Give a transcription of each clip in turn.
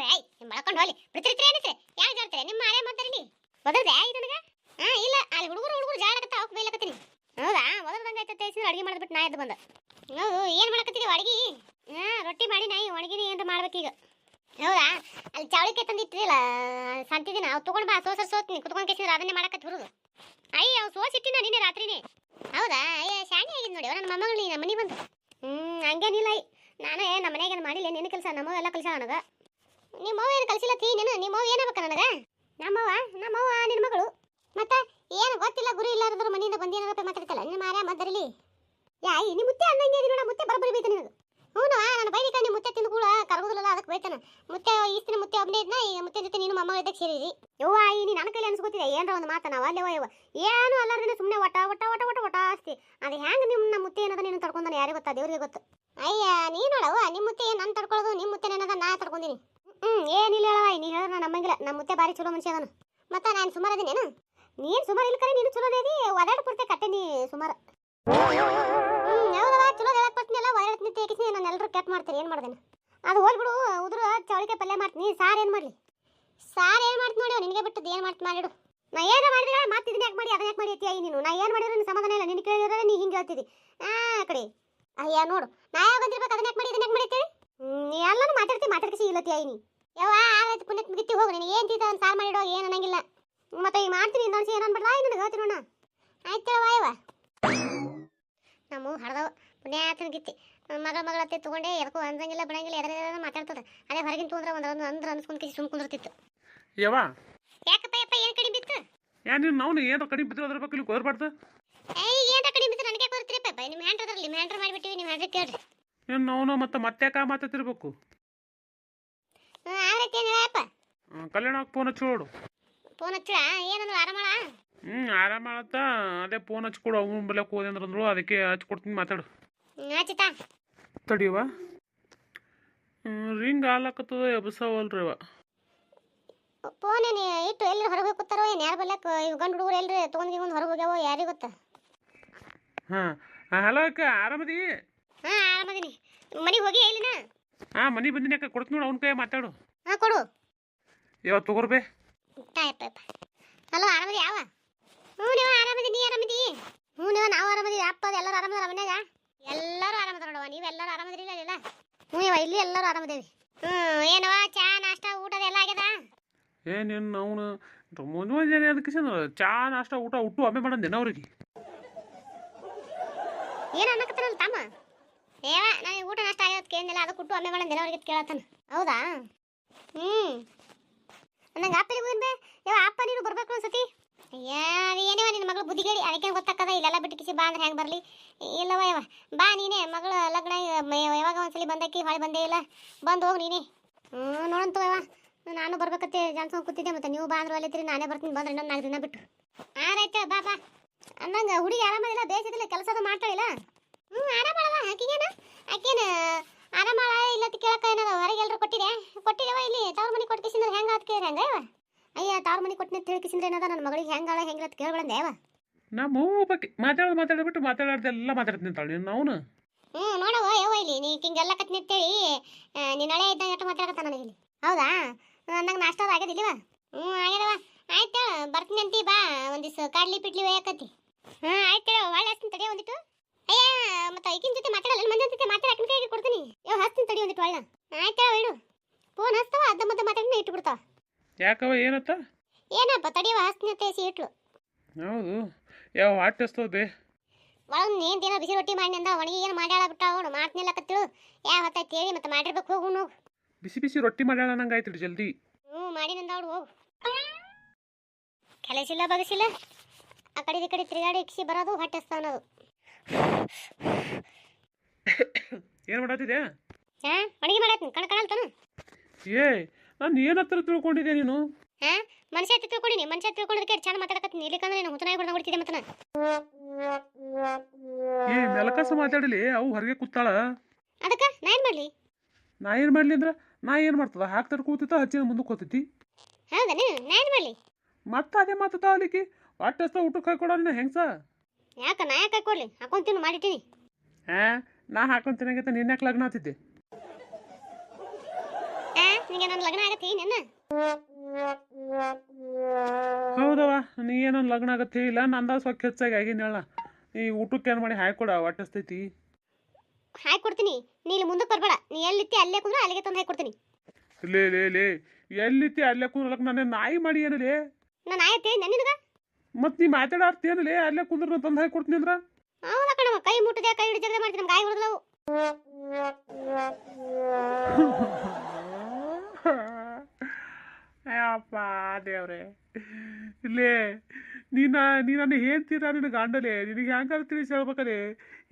ಏಯ್ ನಿಮ್ ಮಳ್ಕೊಂಡು ಹೋಲಿ ಬಿಡ್ತಿರ್ತೀರಿ ಏನಿಸ್ರಿ ಯಾರು ಜಾಡ್ತಾರೆ? ನಿಮ್ಮ ಮಾರೇ ಮಾತಾಡಿ ಒದರ್ದೆ ಆಯ್ ನನಗೆ? ಹಾ, ಇಲ್ಲ. ಅಲ್ಲಿ ಹುಡುಗರು ಹುಡುಗರು ಜಾಡಕತ್ತ ಅವಕ್ಕೆ ಬೈಲಕತ್ತೀನಿ. ಹೌದಾ? ಒದರ್ದಂಗ ಆಯ್ತು ತೇಸಿದ್ರೆ ಅಡಿಗೆ ಮಾಡಿದ್ಬಿಟ್ಟು ನಾ ಎದ್ದು ಬಂದ. ಹೌದು, ಏನು ಮಾಡಕತ್ತೀರಿ ಅಡಿಗೆ? ಹಾ, ರೊಟ್ಟಿ ಮಾಡಿ ನಾಯಿ ಒಣಗಿನಿ ಮಾಡ್ಬೇಕು ಈಗ. ಹೌದಾ? ಅಲ್ಲಿ ಚಾವಳಿಕೆ ತಂದಿಟ್ಟಿರಲ್ಲ ಸಂತಿದಿನ ಅವ್ ತೊಗೊಂಡು ಬಾ ಸೋಸರ್ ಸೋತ್ನಿ. ಕುತ್ಕೊಂಡು ಕೇಸಿದ್ರೆ ಅದನ್ನೇ ಮಾಡಕತ್ತಿ ಬರುದು ಅಯ್ಯ, ಅವ್ ಸೋಸಿಟ್ಟಿನ ನಿನ್ನೆ ರಾತ್ರಿನೇ. ಹೌದಾ? ಅಯ್ಯ, ಶಾಣಿ ಆಗಿದ್ ನೋಡಿ. ನನ್ನ ಮೊಮ್ಮಗಳು ನಮ್ಮ ಮನೆ ಬಂದು. ಹ್ಮ್, ಹಂಗೇನಿಲ್ಲ. ನಾನು ನಮ್ಮ ಮನೆಗೆ ಮಾಡಿಲ್ಲ. ನಿನ್ನ ಕೆಲಸ ನಮಗೆಲ್ಲ ಕಲ್ಸ ನನಗ. ನಿಮ್ಮವ್ವ ಏನು ಕಲ್ಸಿಲ್ಲ ತೀ ನೀನು? ನಿಮ್ಮವ್ವ ಏನಾಗಬೇಕ ನನಗ? ನಮ್ಮವ್ವ ನಮ್ಮವ್ವ ನಿನ್ನ ಮಗಳು. ಮತ್ತೆ ಏನು ಗೊತ್ತಿಲ್ಲ, ಗುರು ಇಲ್ಲಾರದ್ರ ಮನೆಯಿಂದ ಬಂದೇನಾಗಪ್ಪ ಮಾತಾಡ್ತಲ್ಲ ನಿನ್ನ ಮಾರ್ಯ ಮದ್ದರಲಿ. ಯಾಯಿ ನಿಮ್ಮ ಮುತ್ತೆ ಇದೀನಿ ನೋಡ ಮುತ್ತೆ ಬರಬರಿ ಬೈತ ನಿನಗೆ. ಹ್ಞೂ ನಾನು ಬೈದಿಕ ನಿಮ್ಮ ಮುತ್ತೆ ತಿಂದು ಕೂಡ ಕರಗುದಿಲ್ಲ ಅದಕ್ಕೆ ಬೈತಾನ. ಮುತ್ತೆ ಈಸ್ತಿನ ಮುತ್ತೆ ಒಬ್ಬನೇ ಇದ್ನ, ಈ ಮುತ್ತೆ ಜೊತೆ ನೀನು ಮಮ್ಮ ಇದ್ದಕ್ಕೆ ಸೇರಿರಿ. ಯವ್ವ, ಈ ನೀ ನನ್ನ ಕೈಲಿ ಅನ್ಸ್ಕೊತಿದೆ ಏನರ ಒಂದು ಮಾತ ನಾವು ಅಲ್ಲೇ ಯವ್ವ ಏನು ಅಲ್ಲಾರ್ದಿನ ಸುಮ್ಮನೆ ಒಟ ಒಟ ಒಟ ಒಟ ಒಟ ಆಸ್ತಿ. ಅದು ಹೆಂಗೆ ನಿಮ್ಮ ಮುತ್ತೆ ಏನದ ನೀನು ತಡ್ಕೊಂಡಾನೆ ಯಾರಿಗೆ ಗೊತ್ತಾ? ದೇವ್ರಿಗೆ ಗೊತ್ತು. ಅಯ್ಯ ನೀ ನೋಡವ್ವ ನಿಮ್ಮ ಮುತ್ತೆ ಏನು ನಾನು ತಡ್ಕೊಳ್ಳೋದು ನಿಮ್ಮ ಮುತ್ತೆ ಏನದ ನಾ ತಡ್ಕೊಂದಿನಿ ಹ್ಮ್ ಏನಿಲ್ಲ ಹೇಳವ ನೀ ಹೇಳ ನಾನು ನಮ್ಮಂಗಿಲ್ಲ ನಮ್ಮ ಮುತ್ತೆ ಭಾರಿ ಚಲೋ ಮನುಷ್ಯ ಅದನು. ಮತ್ತೆ ನಾನು ಸುಮಾರು ಅದೇನೇನು? ನೀನು ಸುಮಾರು ಇಲ್ಲ ಕರೆ ನೀನು ಚಲೋ ಅದೇದಿ ಒದಾಡ ಪೂರ್ತಿ ಕಟ್ಟೆ ನೀ ಸುಮಾರು. ಹ್ಮ್ ಹೌದವ ಚಲೋ ಹೇಳಕ್ ಬರ್ತೀನಲ್ಲ ಒದಾಡ ನಿಂತು ಏಕಿಸಿ ನಾನು ಎಲ್ಲರೂ ಕೆಟ್ಟ ಮಾಡ್ತೀನಿ, ಏನು ಮಾಡ್ದೇನೆ? ಅದು ಹೋಗ್ಬಿಡು ಉದುರು ಚೌಳಿಕೆ ಪಲ್ಯ ಮಾಡ್ತೀನಿ ಸಾರು ಏನು ಮಾಡಲಿ? ಸಾರು ಏನು ಮಾಡ್ತೀನಿ ನೋಡಿ, ನಿನಗೆ ಬಿಟ್ಟದ್ದು ಏನು ಮಾಡ್ತೀನಿ ಮಾಡಿಡು ನಾ ಏನು ಮಾಡಿದ್ರೆ ಮತ್ತೆ ಇದನ್ನ ಯಾಕೆ ಮಾಡಿ, ಅದನ್ನ ಯಾಕೆ ಮಾಡಿ ಅತ್ತಿ ನೀನು? ನಾ ಏನು ಮಾಡಿದ್ರು ಸಮಾಧಾನ ಇಲ್ಲ ನಿನ್ನ ಕೇಳಿದ್ರೆ ನೀ ಹಿಂಗೆ ಹೇಳ್ತಿದ್ದಿ ಆ, ಕಡೆ. ಅಯ್ಯ, ನೋಡು, ನಾ ಯಾವಾಗ ಬಂದಿರ್ಬೇಕು, ಅದನ್ನ ಯಾಕೆ ಮಾಡಿ, ಇದನ್ನ ಯಾಕೆ ಮಾಡಿ ನೀ ಎಲ್ಲಾನು ಮಾತಾಡ್ತಿ ಮಾತಾಡ್ಕಿಸಿ ಇಲ್ಲತ್ತಿ ಐನಿ ಯಾವ ಆಯ್ತು ಪುಣ್ಯಕ್ಕೆ ಮುಗಿತಿ ಹೋಗು ನೀನು. ಏನು ತಿಂತ ಒಂದು ಸಾರು ಮಾಡಿಡೋ ಏನು ಅನ್ನಂಗಿಲ್ಲ. ಮತ್ತೆ ಈಗ ಮಾಡ್ತೀನಿ ಇನ್ನೊಂದು ಏನು ಅನ್ಬಿಡ್ಲ ನನಗೆ ಹೇಳ್ತೀನಿ ನೋಡ. ಆಯ್ತು ವಾಯವ ನಮ್ಮ ಹಡ್ದವ ಪುಣ್ಯ ಆತನ ಗಿತ್ತಿ ಮಗಳ ಮಗಳ ಅತ್ತೆ ತೊಗೊಂಡೆ ಎದಕ್ಕೂ ಅನ್ಸಂಗಿಲ್ಲ ಬಿಡಂಗಿಲ್ಲ ಎದ್ರ ಮಾತಾಡ್ತದ. ಅದೇ ಹೊರಗಿನ ತೊಂದ್ರೆ ಒಂದು ಒಂದು ಅಂದ್ರೆ ಅನ್ಸ್ಕೊಂಡು ಕಿಸಿ ಸುಮ್ ಕುಂದಿರ್ತಿತ್ತು. ಯವ್ವ. ಯಾಕಪ್ಪ ಯಪ್ಪ ಏನು ಕಡಿಮೆ ಬಿತ್ತು? ಯಾ ನೀನು ನಾವು ಏನೋ ಕಡಿಮೆ ಬಿದ್ದು ಅದ್ರ ಬಗ್ಗೆ ಕುದರ್ಬಾರ್ದು ಏಯ್ ಏನೋ ಕಡಿಮೆ ಬಿತ್ತು ನನಗೆ ಕೊಡ್ತೀರಪ್ಪ ನಿಮ್ಮ ಹ್ಯಾಂಡ್ರ್ ಅದ್ರಲ್ಲಿ ನಿಮ್ಮ ಹ್ಯಾಂಡ್ರ್ ಮಾಡಿಬಿಟ್ಟಿವಿ ನಿಮ್ಮ ಹ್ಯಾಂಡ್ರ್ ಕೇಳ್ರಿ. ಏನು ಅವನು ಮತ್ತೆ ಮತ್ತೆ ಮಾತಾಡ್ತಿರ್ಬೇಕು ಏನು ಹೇಳಪ್ಪ ಕಲ್ಯಾಣ ಫೋನ್ ಹಚ್ಚೋಡು ಫೋನ್ ಹಚ್ಚ ಏನಂದ್ರೆ ಆರಾಮಳ? ಹ್ಞೂ ಆರಾಮ ಆಳತ್ತ ಅದೇ ಫೋನ್ ಹಚ್ಕೊಡು ಅವ್ನ ಬಲ್ಯಕ್ಕೆ ಹೋದೆ ಅಂದ್ರಂದ್ರು ಅದಕ್ಕೆ ಹಚ್ಕೊಡ್ತೀನಿ ಮಾತಾಡು. ತಡಿಯವ ರಿಂಗ್ ಆಲಕತ್ತದ ಎಬ್ಸವಲ್ರಿ ಅವ. ಫೋನ್ ಏನು ಇಟ್ಟು ಎಲ್ಲಿ ಹೊರಗೆ ಕೂತಾರೋ ಏನು? ಯಾರು ಬಲ್ಲಕ್ಕೆ ಇವ್ ಗಂಡು ಹುಡುಗರು ಎಲ್ರಿ ತೊಗೊಂಡು ಒಂದು ಹೊರಗೆ ಹೋಗ್ಯಾವೋ ಯಾರಿಗೆ ಗೊತ್ತ? ಹಾಂ ಹಲೋ ಅಕ್ಕ ಆರಾಮದಿ? ಹಾಂ ಆರಾಮದೀನಿ. ಮನೆಗೆ ಹೋಗಿ ಹೇಳಿನ ಹಾ ಮನೆ ಬಂದಿನಕ ಅಕ್ಕ. ಕೊಡ್ತೀನಿ ನೋಡು ಅವ್ನ ಕೈ ಮಾತಾಡು. ಹಾ ಕೊಡು. ಯಾವ ತಗೋರ್ಬೇ ತಾಯಪ್ಪ ಹಲೋ ಆರಾಮದಿ ಯಾವ? ಹ್ಞೂ ನೀವು ಆರಾಮದಿ ನೀ ಆರಾಮದಿ? ಹ್ಞೂ ನೀವು ನಾವು ಆರಾಮದಿ ಅಪ್ಪ ಎಲ್ಲರೂ ಆರಾಮದಾರ ಮನ್ಯಾಗ? ಎಲ್ಲರೂ ಆರಾಮದಾರ ನೋಡವ ನೀವೆಲ್ಲರೂ ಆರಾಮದಿರಿಲ್ಲ ಇಲ್ಲ ಹ್ಞೂ ಇವ ಇಲ್ಲಿ ಎಲ್ಲರೂ ಆರಾಮದೇವಿ. ಹ್ಞೂ ಏನವ ಚಾ ನಾಷ್ಟ ಊಟದ ಎಲ್ಲ ಆಗ್ಯದ? ಏನೇನು ಅವನು? ಮುಂಜಾನೆ ಅದಕ್ಕೆ ಚಾ ನಾಷ್ಟ ಊಟ ಉಟ್ಟು ಒಮ್ಮೆ ಮಾಡಂದೇನ ಅವ್ರಿಗೆ? ಏನು ಅನ್ನಕತ್ತಾರಲ್ಲ ತಮ್ಮ ಏವ, ನನಗೆ ಊಟ ನಷ್ಟ ಆಗ್ಯದ ಕೇಳಿಲ್ಲ ಅದಕ್ಕೆ ಕೊಟ್ಟು ಅಮ್ಮೆ ಮಾಡೋಣ ಅವ್ರಿಗೆ ಕೇಳತ್ತಾನ. ಹೌದಾ? ಹ್ಞೂ ನಂಗೆ ಅಪ್ಪನಿಗೆ ಬಂದೆ ಯಾವ ಅಪ್ಪ ನೀನು ಬರ್ಬೇಕು ಅನ್ಸತಿ? ಅಯ್ಯ, ಅದು ಏನೇವ ನಿನ್ನ ಮಗಳು ಬುದ್ಧಿಗೇಡಿ ಅದಕ್ಕೆ ಗೊತ್ತಾಕದ ಇಲ್ಲೆಲ್ಲ ಬಿಟ್ಟು ಕಿಸಿ ಬಾ ಅಂದ್ರೆ ಹೆಂಗೆ ಬರಲಿ? ಇಲ್ಲವ ಯವ ಬಾ ನೀನೇ, ಮಗಳು ಲಗ್ನ ಯಾವಾಗ ಒಂದ್ಸಲಿ ಬಂದಕ್ಕಿ, ಹೊಳೆ ಬಂದೇ ಇಲ್ಲ. ಬಂದು ಹೋಗಿ ನೀನೇ. ಹ್ಞೂ ನೋಡಂತು ಯವ ನಾನು ಬರ್ಬೇಕತ್ತೆ ಜಾನ್ಸನ್ ಕೂತಿದ್ದೆ, ಮತ್ತೆ ನೀವು ಬಾ ಅಂದ್ರೆ ಅಲ್ಲಿತ್ತೀರಿ ನಾನೇ ಬರ್ತೀನಿ, ಬಂದ್ರೆ ಇನ್ನೊಂದು ನಾಲ್ಕು ದಿನ ಬಿಟ್ಟು. ಆರಾಯ್ತು ಬಾ ಬಾ. ಅಂದಂಗ ಹುಡುಗಿ ಆರಾಮದಿಲ್ಲ ಬೇಸಿದಿಲ್ಲ ಕೆಲಸದ ಅದು ಮಾಡ್ತಾಳಿಲ್ಲ ಹ್ಞೂ ಆರಾಮಳವ ಆಕೇನ ಆರಾಮಳ ಇಲ್ಲತ್ತ ಕೇಳಕ ಏನದ ಹೊರಗೆ ಎಲ್ರು ಕೊಟ್ಟಿದೆ ಕೊಟ್ಟಿದೇವ ಇಲ್ಲಿ ತವ್ರ ಮನೆ ಕೊಟ್ಕಿಸಿಂದ್ರೆ ಹೆಂಗ ಅಂತ ಕೇಳಿ ಹೆಂಗ ಇವ ಅಯ್ಯ ತವ್ರ ಕೊಟ್ಟಿನ ಏನದ? ನನ್ನ ಮಗಳಿಗೆ ಹೆಂಗಾಳ ಹೆಂಗಿಲ್ಲ ಅಂತ ಕೇಳ್ಬಳಂದೆ ನಾ ನಮ್ಮ ಬಗ್ಗೆ ಮಾತಾಡೋದು ಮಾತಾಡ್ಬಿಟ್ಟು ಮಾತಾಡೋದೆಲ್ಲ ಮಾತಾಡ್ತೀನಿ ಅಂತಾಳೆ ನೀನು ಅವನು? ಹ್ಞೂ ನೋಡವ ಯಾವ ಇಲ್ಲಿ. ನೀ ಹಿಂಗೆಲ್ಲ ಕತ್ ನಿಂತೇಳಿ ನಿನ್ನ ಹಳೆ ಇದ್ದಂಗೆ ಎಷ್ಟು ಮಾತಾಡಕತ್ತ ನನಗೆ ಇಲ್ಲಿ? ಹೌದಾ? ನಂಗೆ ನಾಷ್ಟ ಆಗದಿಲ್ಲವ ಹ್ಞೂ ಆಗ್ಯದವ. ಆಯ್ತು ಬರ್ತೀನಿ ಅಂತಿ ಬಾ. ಒಂದಿವ್ಸ ಕಾಡ್ಲಿ ಪಿಡ್ಲಿ ಒಯ್ಯಕತ್ತಿ. ಹ್ಞೂ ಆಯ್ತು ಒಳ್ಳೆ ಹಚ್ತೀನಿ ತಡಿ ಒಂದಿಟ್ಟು. ಅಯ್ಯ ಮತ್ತೆ ಈಕಿನ ಜೊತೆ ಮಾತಾಡಲ್ಲ ಮಂದಿ ಜೊತೆ ಮಾತಾಡಿ ಅಕ್ಕನ ಕೈಗೆ ಕೊಡ್ತೀನಿ? ಯಾವ ಹಚ್ತೀನಿ ತಡಿ ಒಂದಿಟ್ಟು ಒಳ್ಳೆ. ಆಯ್ತು ಇಡು. ಫೋನ್ ಹಚ್ತಾವ ಅದ್ದ ಮದ್ದ ಮಾತಾಡಿ ಇಟ್ಟು ಬಿಡ್ತಾವ ಯಾಕವ ಏನತ್ತ? ಏನಪ್ಪ ತಡಿ ವಾಸನೆ ಅಂತ ಹೇಸಿ ಇಟ್ಲು ಹೌದು ಯಾವ ಹಾಟ್ ಟೆಸ್ತೋದೆ ಒಳಗೆ ನೀನು ದಿನ ಬಿಸಿ ರೊಟ್ಟಿ ಮಾಡಿ ಅಂದ ಒಣಗಿ ಏನು ಮಾಡ್ಯಾಳ ಬಿಟ್ಟ ಅವನು ಮಾಡ್ತಿನಿಲ್ಲ ಕತ್ತಿಳು ಯಾವ ಹೊತ್ತಾಯ್ತು ಹೇಳಿ ಮತ್ತೆ ಮಾಡಿರ್ಬೇಕು ಹೋಗು ಹೋಗು ಬಿಸಿ ಬಿಸಿ ರೊಟ್ಟಿ ಮಾಡ್ಯಾಳ ನಂಗೆ ಆಯ್ತು ಜಲ್ದಿ. ಹ್ಞೂ ಮಾಡಿನಂದ ಅವಳು ಹೋಗು. ಕೆಲಸಿಲ್ಲ ಬಗಸಿಲ್ಲ ಆ ಕಡೆ ಈ ಕಡೆ ತಿರುಗಾಡಿ ಇಕ್ಸಿ ಬರೋದು ಹೊಟ್ಟೆ ಅನ್ನೋದು. ಏನು ಮಾಡತ್ತಿದ್ಯಾ ಹಾಂ ಅಡುಗೆ ಮಾಡತ್ತೀನಿ ಕಣ್ ಕಣಲ್ತನು. ಏ ನಾನು ಏನತ್ರ ತಿಳ್ಕೊಂಡಿದ್ದೆ ನೀನು? ಹಾಂ ಮನುಷ್ಯ ಹತ್ತಿ ತಿಳ್ಕೊಂಡಿನಿ ಮನುಷ್ಯ ತಿಳ್ಕೊಳ್ಳೋದಕ್ಕೆ ಮಾತಾಡಕತ್ತ ಮಾತಾಡಕತ್ತೀನಿ. ಇಲ್ಲಿಕಂದ್ರೆ ನೀನು ಹುತನಾಗಿ ಬಿಡ್ದಂಗೆ ಹೊಡಿತಿದ್ದೆ ಮತ್ತೆ ಈ ಮೆಲಕಸ ಮಾತಾಡಲಿ ಅವು ಹೊರಗೆ ಕೂತಾಳ. ಅದಕ್ಕೆ ನಾ ಏನು ಮಾಡಲಿ? ನಾ ಏನು ಮಾಡ್ಲಿ ಅಂದ್ರೆ ನಾ ಏನು ಮಾಡ್ತದ? ಹಾಕ್ತಾರ ಕೂತಿತ್ತ ಹಚ್ಚಿನ ಮುಂದಕ್ಕೆ ಕೂತೈತಿ ಹೌದಾ ನಾ ಏನು ಮಾಡ್ಲಿ? ಮತ್ತೆ ಅದೇ ಮಾತತ ಅಲ್ಲಿಕಿ. ಹೊಟ್ಟೆ ಊಟಕ್ಕೆ ಊಟಕ್ಕೆ ಹಾಕೊಡೋಣ ಹೆಂಗ್ಸ? ಯಾಕ ನಾ ಯಾಕೆ ಹಾಕೊಳ್ಳಿ ಹಾಕೊಂತೀನಿ ಮಾಡಿಟ್ಟಿನಿ. ಹಾ ನಾ ಹಾಕೊಂಡ್ ತಿನ್ನಾಗೈತೆ ನಿನ್ಯಾಕೆ ಲಗ್ನ ಆತಿದ್ದೆ? ಹಾಂ ನಿನಗೆ ನನ್ನ ಲಗ್ನ ಆಗತ್ತೆ ನೆನ್ನ? ನೀ ಏನೋ ಲಗ್ನ ಆಗತ್ತೆ ಇಲ್ಲ ನಂದ ಸ್ವಲ್ಪ ಹೆಚ್ಚಾಗಿ ಆಗಿನ ಹೇಳ. ಈ ಊಟಕ್ಕೆ ಏನು ಮಾಡಿ ಹಾಕೊಡ ಹೊಟ್ಟಿಸ್ತೈತಿ ಹಾಕಿ ಕೊಡ್ತೀನಿ. ನೀ ಇಲ್ಲಿ ಮುಂದಕ್ಕೆ ಬರಬೇಡ. ನೀ ಎಲ್ಲಿತ್ತಿ ಅಲ್ಲೇ ಕುಂದ್ರೆ ಅಲ್ಲಿಗೆ ತಂದು ಹಾಕಿ ಕೊಡ್ತೀನಿ. ಲೇ ಲೇ ಲೇ ಎಲ್ಲಿತ್ತಿ ಅಲ್ಲೇ ಕುಂದ್ರಲಕ್ ನನ್ನ ನಾಯಿ ಮಾಡಿ ಏನಲೇ ನಾನು ಆಯ್ತೆ ನಿನಗ? ಮತ್ತೆ ನೀ ಮಾತಾಡಾರ್ತಿ ಏನಲೇ ಅಲ್ಲೇ ಕುಂದ್ರ ತಂದು ಹಾಕಿ ಕೊಡ್ತೀನಿ ಅಂದ್ರ? ಹೌದಾ ಕಣವ ಕೈ ಮುಟ್ಟದೆ ಕೈ ಹಿಡಿದು ಜಗಳ ಮಾಡ್ತೀನಿ ನಮ್ಮ ಗಾಯ ಹೊಡೆದವು ಅಯ್ಯಪ್ಪ ದೇವ್ರೆ ಇಲ್ಲೇ ನೀನ ನೀ ನನ್ನ ಹೇಳ್ತೀರ ನಿನ್ನ ಗಾಂಡಲೆ ನಿನಗೆ ಹೆಂಗಾರ ತಿಳಿಸಿ ಹೇಳ್ಬೇಕಲೆ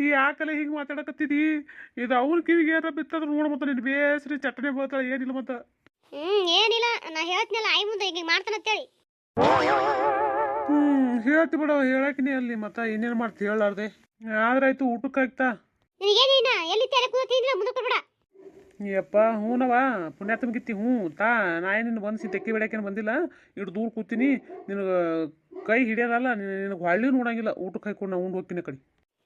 ಈ ಯಾಕಲೆ ಹಿಂಗೆ ಮಾತಾಡಕತ್ತಿದಿ? ಇದು ಅವ್ರ ಕಿವಿಗೆ ಏನಾರ ಬಿತ್ತಂದ್ರೆ ನೋಡು ಮತ್ತೆ ನಿನ್ನ ಬೇಸ್ರಿ ಚಟ್ಟನೆ ಬೀಳ್ತಾಳೆ ಏನಿಲ್ಲ ಮತ್ತೆ. ಹ್ಞೂ ಏನಿಲ್ಲ. ನಾ ಹೇಳ್ತೀನಲ್ಲ ಆಯ್ ಮುಂದೆ ಹಿಂಗೆ ಮಾಡ್ತಾನಂತೇಳಿ ಹ್ಞೂ ಹೇಳ್ತಿ ಬಿಡ ಹೇಳಕಿನಿ ಅಲ್ಲಿ ಮತ್ತೆ ಇನ್ನೇನು ಮಾಡ್ತಿ ಹೇಳಾರ್ದೆ. ಆದ್ರಾಯ್ತು ಊಟಕ್ಕೆ ಆಗ್ತಾ ನಿನಗೇನಿನ ಎಲ್ಲಿ ತೆರೆ ಕೂತಿದ್ರೆ ಮುಂದಕ್ಕೆ ಬರಬೇಡ ಯಪ್ಪ ಹ್ಞೂನವ ಪುಣ್ಯಾತ್ಮ ಗಿತ್ತಿ ಹ್ಞೂ ತಾ ನಾ ನಿನ್ನ ಬಂದು ತೆಕ್ಕಿ ಬಿಡಕ್ಕೇನು ಬಂದಿಲ್ಲ? ಇಟ್ಟು ದೂರ ಕೂತೀನಿ ನಿನಗೆ ಕೈ ಹಿಡಿಯೋದಲ್ಲ ನಿನಗೆ ಹೊಳ್ಳಿ ನೋಡಂಗಿಲ್ಲ ಊಟಕ್ಕೆ ಹಾಕೊಂಡು ನಾ ಉಂಡು ಹೋಗ್ತೀನಿ ಕಡೆ.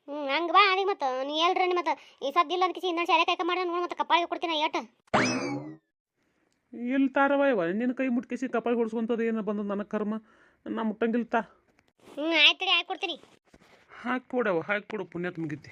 ಹ್ಞೂ ಹಂಗೆ ಬಾ ಅದಕ್ಕೆ ಮತ್ತೆ ನೀ ಎಲ್ರಿ ಮತ್ತೆ ಈ ಸದ್ದಿಲ್ಲ ಅಂತ ಇನ್ನ ಇನ್ನೊಂದು ಶಾಲೆ ಕೈಕ ಮಾಡಿ ನೋಡಿ ಮತ್ತೆ ಕಪ್ಪಾಳಿ ಕೊಡ್ತೀನಿ ಏಟ. ಇಲ್ಲ ತಾರವ ಇವ ನಿನ್ನ ಕೈ ಮುಟ್ಕೇಸಿ ಕಪಾಳಿ ಹೊಡ್ಸ್ಕೊಂತದ ಏನು ಬಂದದ ನನಗೆ ಕರ್ಮ? ನಾ ಮುಟ್ಟಂಗಿಲ್ಲ ತಾ. ಹ್ಞೂ ಆಯ್ತು ರೀ ಹಾಕಿ ಕೊಡ್ತೀನಿ. ಹಾಕಿ ಕೊಡವ ಹಾಕಿ ಕೊಡು ಪುಣ್ಯಾತ್ಮ ಗಿತ್ತಿ